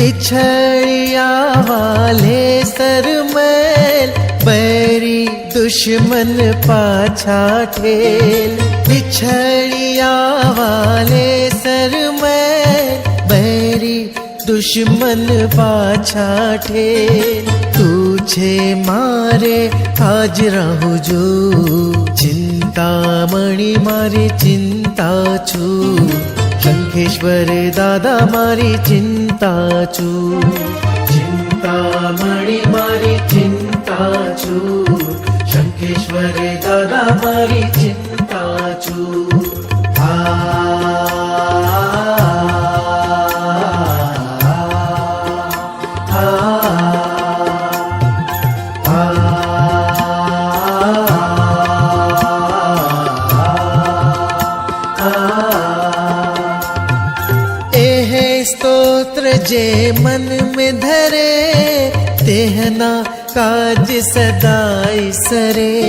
बिछड़िया वाले सरमैल, बैरी दुश्मन पाछा ठेल। बिछड़िया वाले सरमैल, बैरी दुश्मन पाछा ठेल। तुझे मारे आज रहू जो चिंता मणि मारे चिंता छू। शंखेश्वर दादा मारी चिंता चू चिंतामणी मारी चिंता चू लंकेश्वर दादा मारी चिंता चू आ जे मन में धरे, तेहना काज सदाई सरे।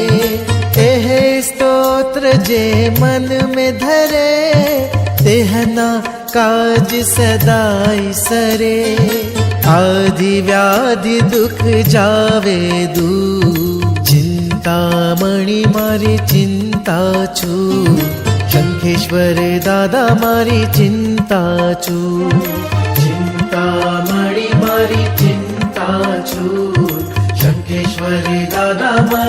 एह स्तोत्र जे मन में धरे, तेहना काज सदाई सरे। आदि व्याधि दुख जावे दू चिंता मणि मारी चिंता छू। शंखेश्वर दादा मारी चिंता छू। मा चिन्ता शङ्केश्वरे दादा मा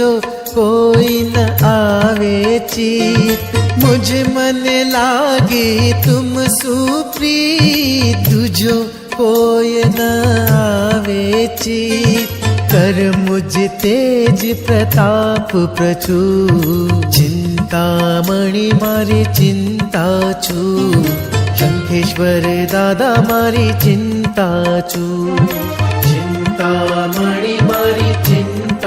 दूजो कोई न आवे चीत, मुझ मन लागी तुम सुप्रीत। दूजो कोई न आवे चीत, कर मुझ तेज प्रताप प्रचुर चिंतामणि मारी चिंता छू शंखेश्वर दादा मारी चिंता छू चिंतामणि मारी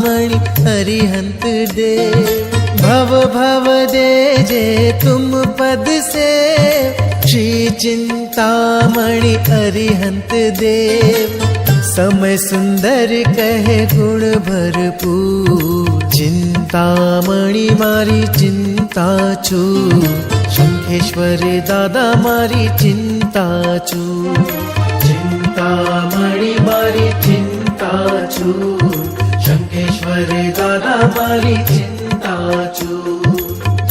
चिंतामणि हरिहंत दे। भव भव दे जे तुम पद से। श्री चिंतामणि हरिहंत देव समय सुंदर कहे गुण भरपूर। चिंतामणि मारी चिंता छू। शंखेश्वर दादा मारी चिंता छू। चिंतामणि मारी चिंता छू। शंखेश्वर दादा मारी चिंता छू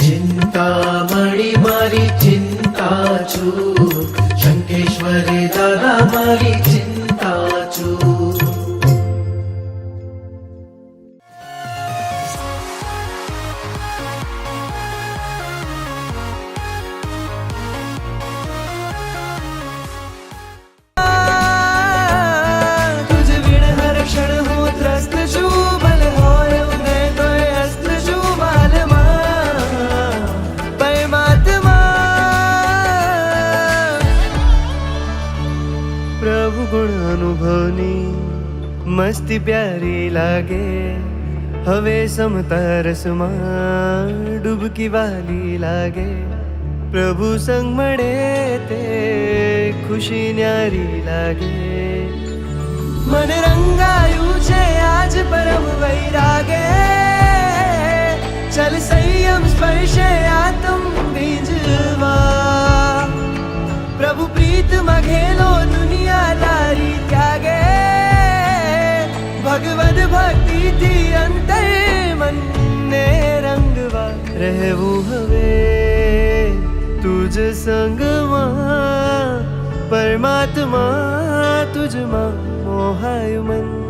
चिंतामणि मारी चिंता મસ્તી પ્યારી લાગે હવે સમતા રસમાં ડૂબકી વાલી લાગે પ્રભુ સંગ મળે તે ખુશી ન્યારી લાગે મન રંગાયું છે આજ પરમ વૈરાગે ચલ સંયમ સ્પર્શે આતમ બીજવા પ્રભુ પ્રીત મઘેલો દુનિયા તારી ત્યાગે भगवत भक्ति थी अंतर मन ने रंगवा रहू हवे। तुझ संग परमात्मा, तुझ माँ मोहाय मन।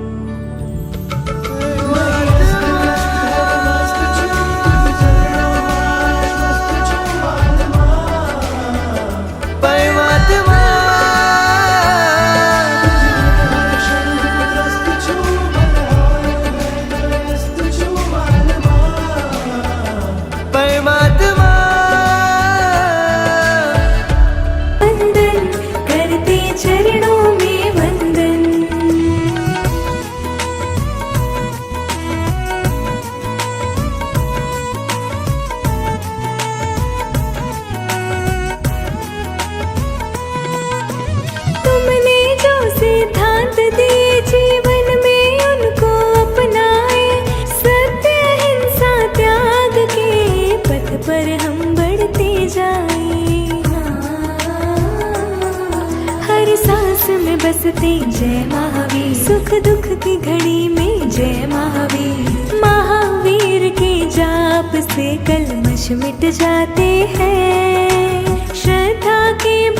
हर सांस में बसते जय महावीर। सुख दुख की घड़ी में जय महावीर। महावीर के जाप से कलमश मिट जाते हैं। श्रद्धा के